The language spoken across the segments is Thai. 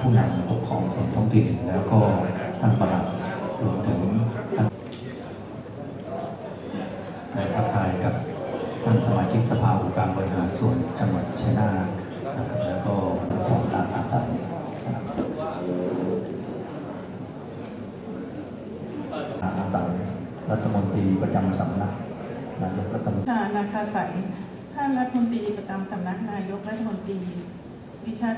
ผู้นำปกครองส่วนท้องถิ่นแล้วก็ท่านประหลัดรวมถึงท่านในทักทายกับท่านสมาชิกสภาองค์การบริหารส่วนจังหวัดชัยนาทนะครับแล้วก็สองตามอาศัยนะครับอาศัยรัฐมนตรีประจำสำนักนายกรัฐมนตรีค่ะนาคาใสยท่านรัฐมนตรีประจำสำนักนายกรัฐมนตรีดิฉัน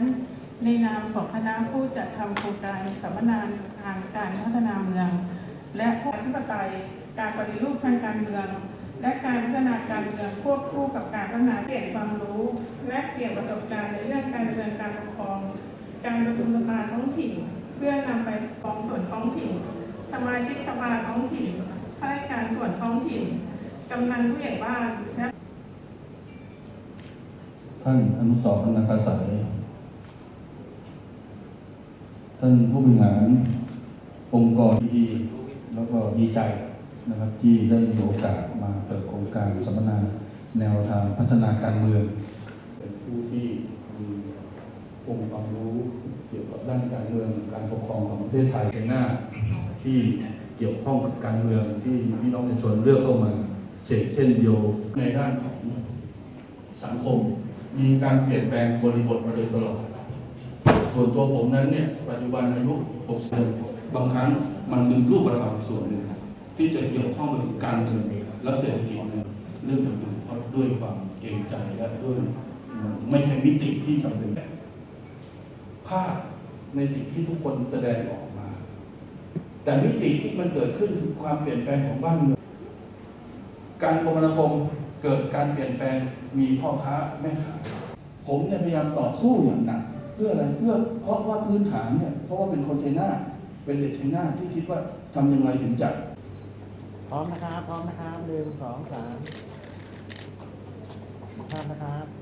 ในนามของคณะผู้จัดทำโครงการสัมมนาทางการพัฒนาเมือง และผู้อธิปไตยการปฏิรูปทางการเมือง และการพัฒนาการเมืองควบคู่กับการพัฒนาเปลี่ยนความรู้ และเปลี่ยนประสบการณ์ในเรื่องการดำเนินการปกครอง การประชุมสภาท้องถิ่น เพื่อนำไปฟ้องส่วนท้องถิ่น สมาชิกสภาท้องถิ่นข้าราชการส่วนท้องถิ่นกำนันผู้ใหญ่บ้านและท่านอนุสรณ์นาคาสาย ท่านผู้บริหารองค์กรดีแล้วก็ดีใจนะครับที่ได้มีโอกาสมาเปิดโครงการสัมมนาแนวทางพัฒนาการเมือง เป็นผู้ที่มีองค์ความรู้เกี่ยวกับด้านการเมืองการปกครองของประเทศไทยในหน้าที่เกี่ยวข้องกับการเมืองที่พี่น้องประชาชนเลือกเข้ามาเช่นเช่นเดียวในด้านของสังคม มีการเปลี่ยนแปลงบริบทมาโดยตลอด ตัวผมนั้นเนี่ยปัจจุบันอายุ60เดือนบางครั้งมันดึงรูปธรรมส่วนหนึ่งที่จะเกี่ยวข้องกับการเมืองและเศรษฐกิจเรื่องอื่นๆเพราะด้วยความเกรงใจและด้วยไม่ใช่มิติที่จำเป็นภาพในสิ่งที่ทุกคนแสดงออกมา แต่มิติที่มันเกิดขึ้นคือความเปลี่ยนแปลงของบ้านเมืองการคมนาคมเกิดการเปลี่ยนแปลงมีพ่อค้าแม่ขาผมเนี่ยพยายามต่อสู้อย่างหนัก เพื่ออะไรเพื่อเพราะว่าพื้นฐานเนี่ยเพราะว่าเป็นคนชัยนาเป็นเด็กชัยนาทที่คิดว่าทำยังไงถึงจะพร้อมนะครับพร้อมนะครับหนึ่งสองสามภาพนะครับ